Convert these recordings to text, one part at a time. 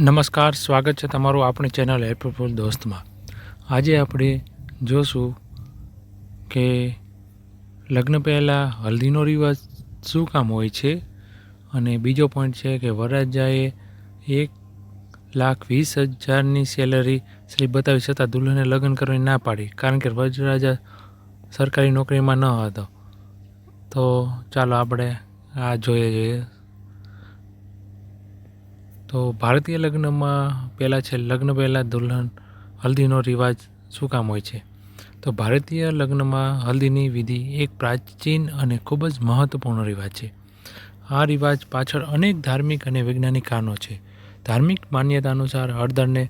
નમસ્કાર, સ્વાગત છે તમારું આપણી ચેનલ એપ્રોફુલ દોસ્તમાં. આજે આપણે જોશું કે લગ્ન પહેલાં હલ્દીનો રિવાજ શું કામ હોય છે અને બીજો પોઈન્ટ છે કે વરરાજાએ એક લાખ વીસ હજારની સેલરી સ્લીપ બતાવી છતાં દુલ્હને લગ્ન કરવાની ના પાડી કારણ કે વરરાજા સરકારી નોકરીમાં ન હતો. તો ચાલો આપણે આ જોઈએ જોઈએ. તો ભારતીય લગ્નમાં પહેલાં છે લગ્ન, પહેલાં દુલ્હન, હલ્દીનો રિવાજ શું કામ હોય છે? તો ભારતીય લગ્નમાં હલ્દીની વિધિ એક પ્રાચીન અને ખૂબ જ મહત્ત્વપૂર્ણ રિવાજ છે. આ રિવાજ પાછળ અનેક ધાર્મિક અને વૈજ્ઞાનિક કારણો છે. ધાર્મિક માન્યતા અનુસાર હળદરને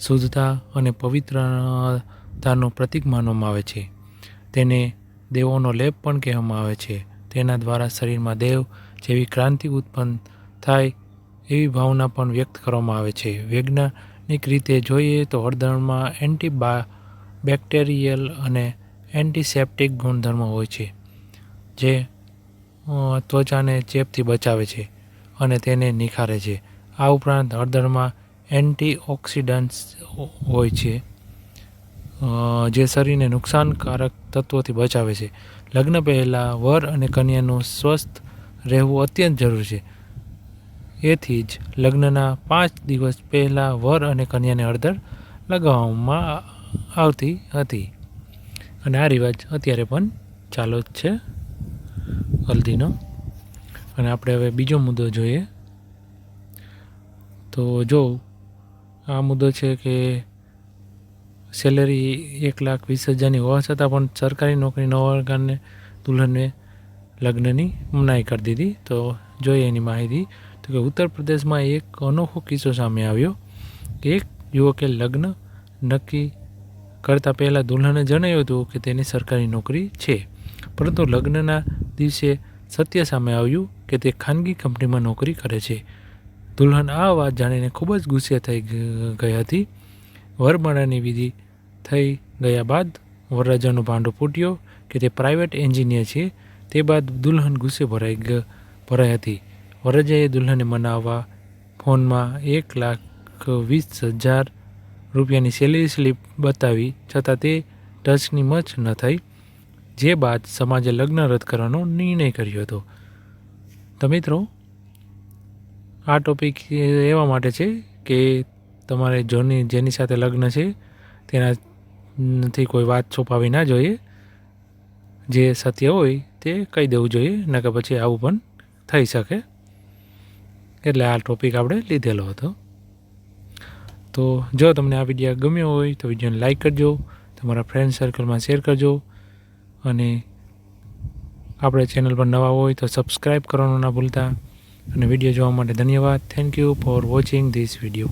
શુદ્ધતા અને પવિત્રતાનું પ્રતીક માનવામાં આવે છે. તેને દેવોનો લેપ પણ કહેવામાં આવે છે. તેના દ્વારા શરીરમાં દેવ જેવી ક્રાંતિ ઉત્પન્ન થાય એવી ભાવના પણ વ્યક્ત કરવામાં આવે છે. વૈજ્ઞાનિક રીતે જોઈએ તો હળદરમાં એન્ટીબા બેક્ટેરિયલ અને એન્ટિસેપ્ટિક ગુણધર્મો હોય છે, જે ત્વચાને ચેપથી બચાવે છે અને તેને નિખારે છે. આ ઉપરાંત હળદરમાં એન્ટીઓક્સિડન્ટ્સ હોય છે જે શરીરને નુકસાનકારક તત્વોથી બચાવે છે. લગ્ન પહેલાં વર અને કન્યાનું સ્વસ્થ રહેવું અત્યંત જરૂરી છે. એથી જ લગ્નના પાંચ દિવસ પહેલાં વર અને કન્યાને હળદર લગાવવામાં આવતી હતી. અને આ રિવાજ અત્યારે પણ ચાલુ જ છે હલ્દીનો. અને આપણે હવે બીજો મુદ્દો જોઈએ. તો જો આ મુદ્દો છે કે સેલરી એક લાખ વીસ હજારની હોવા છતાં પણ સરકારી નોકરી ન હોવા કારણે દુલ્હનને લગ્નની મનાઈ કરી દીધી. તો જોઈએ એની માહિતી. તો કે ઉત્તર પ્રદેશમાં એક અનોખો કિસ્સો સામે આવ્યો કે એક યુવકે લગ્ન નક્કી કરતાં પહેલાં દુલ્હને જણાવ્યું હતું કે તેની સરકારી નોકરી છે. પરંતુ લગ્નના દિવસે સત્ય સામે આવ્યું કે તે ખાનગી કંપનીમાં નોકરી કરે છે. દુલ્હન આ વાત જાણીને ખૂબ જ ગુસ્સે થઈ ગઈ હતી. વરમાળાની વિધિ થઈ ગયા બાદ વરરાજાનો ભાંડો ફૂટ્યો કે તે પ્રાઇવેટ એન્જિનિયર છે. તે બાદ દુલ્હન ગુસ્સે ભરાઈ ભરાઈ હતી. વરરાજાએ દુલ્હનને મનાવવા ફોનમાં એક લાખ વીસ હજાર રૂપિયાની સેલેરી સ્લીપ બતાવી, છતાં તે ટચની મચ ન થઈ, જે બાદ સમાજે લગ્ન રદ કરવાનો નિર્ણય કર્યો હતો. તો મિત્રો, આ ટોપિક એવા માટે છે કે તમારે જોની, જેની સાથે લગ્ન છે, તેનાથી કોઈ વાત છુપાવી ના જોઈએ. જે સત્ય હોય તે કહી દેવું જોઈએ, નકર પછી આવું પણ થઈ શકે. એટલે આ ટોપિક આપણે લીધેલો હતો. તો જો તમને આ વીડિયો ગમ્યો હોય તો વિડીયોને લાઈક કરજો, તમારા ફ્રેન્ડ સર્કલમાં શેર કરજો અને આપણે ચેનલ પર નવા હોય તો સબસ્ક્રાઈબ કરવાનું ના ભૂલતા. અને વીડિયો જોવા માટે ધન્યવાદ. Thank you for watching this video